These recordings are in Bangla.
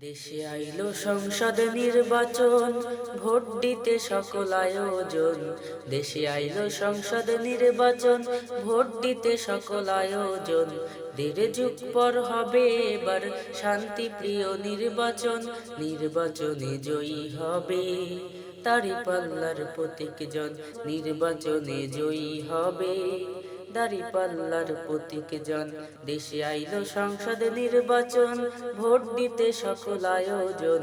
দেশে আইলো সংসদ নির্বাচন, ভোট দিতে সকল আয়োজন। দেশে আইলো সংসদ নির্বাচন, ভোট দিতে সকল আয়োজন। দেড় যুগ পর হবে এবার শান্তি প্রিয় নির্বাচন, নির্বাচনে জয়ী হবে তারি পাল্লার প্রতীক জন নির্বাচনে জয়ী হবে দাড়ি পাল্লার প্রতীক জন। দেশে আইলো সংসদ নির্বাচন, ভোট দিতে সকল আয়োজন।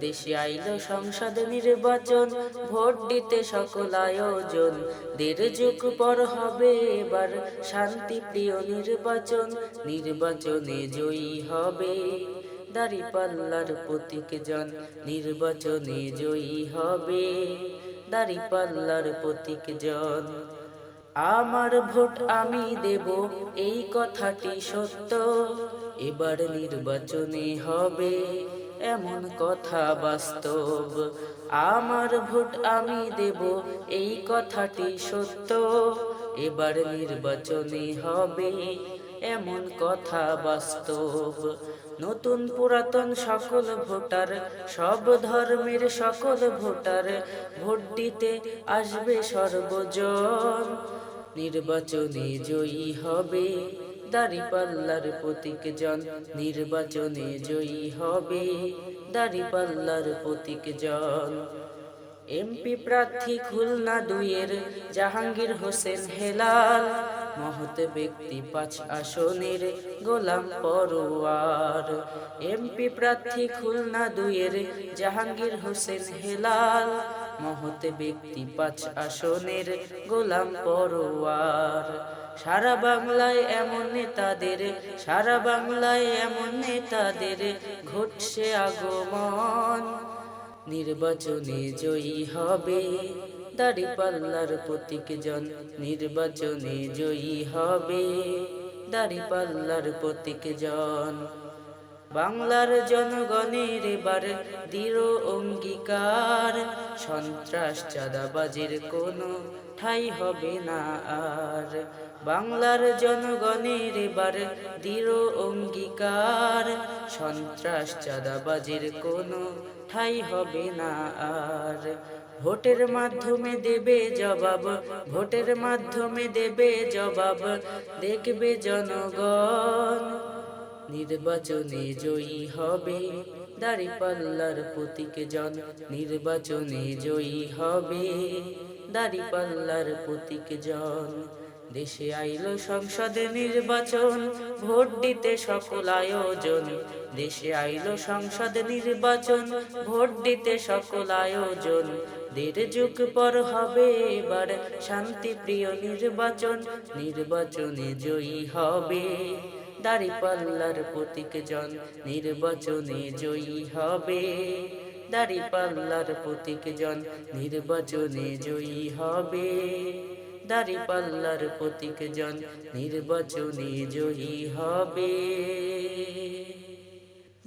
দেশে আইল সংসদ নির্বাচন, ভোট দিতে সকল আয়োজন। দেড় যুগ পর হবে এবার শান্তি প্রিয় নির্বাচন, নির্বাচনে জয়ী হবে দাড়ি পাল্লার প্রতীক জন। নির্বাচনে জয়ী হবে দাড়ি পাল্লার প্রতীক জন। আমার ভোট আমি দেব, এই কথাটি সত্য। এবার নির্বাচনে হবে এমন কথা বাস্তব। আমার ভোট আমি দেব, এই কথাটি সত্য। এবার নির্বাচনে হবে এমন কথা বাস্তব। নতুন পুরাতন সকল ভোটার, সব ধর্মের সকল ভোটার, ভোট দিতে আসবে সর্বজন। নির্বাচনে জয়ী হবে। দাড়ি পাল্লার প্রতীক জন, নির্বাচনে জয়ী হবে। দাড়ি পাল্লার প্রতীক জন। এমপি প্রার্থী খুলনা দুইয়ের, জাহাঙ্গীর হোসেন হেলাল। মহৎ ব্যক্তি পাঁচ আসনের গোলাম পরোয়ার। এমপি প্রার্থী খুলনা দুইয়ের জাহাঙ্গীর হোসেন হেলাল। মহৎ ব্যক্তি পাঁচ আসনের গোলাম পরোয়ার। সারা বাংলায় এমন নেতাদের, সারা বাংলায় এমন নেতাদের ঘটছে আগমন। নির্বাচনে জয়ী হবে দাড়ি পাল্লার প্রতীক জন, নির্বাচনে জয়ী হবে দাড়ি পাল্লার প্রতীক জন। বাংলার জনগণের এবার দৃঢ় অঙ্গীকার, সন্ত্রাস চাঁদাবাজির কোনো ঠাই হবে না আর। বাংলার জনগণের এবার দৃঢ় অঙ্গীকার, সন্ত্রাস চাঁদাবাজির কোনো ঠাই হবে না আর। ভোটের মাধ্যমে দেবে জবাব, ভোটের মাধ্যমে দেবে জবাব, দেখবে জনগণ। নির্বাচনে জয়ী হবে দাড়ি পাল্লার প্রতীক জন নির্বাচনে জয়ী হবে দাড়ি পাল্লার প্রতীক জন দেশে আইল সংসদে নির্বাচন, ভোট দিতে সকল আয়োজন। দেশে আইল সংসদ নির্বাচন, ভোট দিতে সকল আয়োজন। দেড় যুগ পর হবে এবার। শান্তি প্রিয় নির্বাচন, নির্বাচনে জয়ী হবে। দাড়ি পাল্লার প্রতীক জন, নির্বাচনে জয়ী হবে। দাড়ি পাল্লার প্রতীক জন, নির্বাচনে জয়ী হবে। দাড়ি পাল্লার প্রতীক জন, নির্বাচনে জয়ী হবে।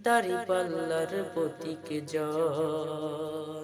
দাড়ি পাল্লার প্রতীক জন।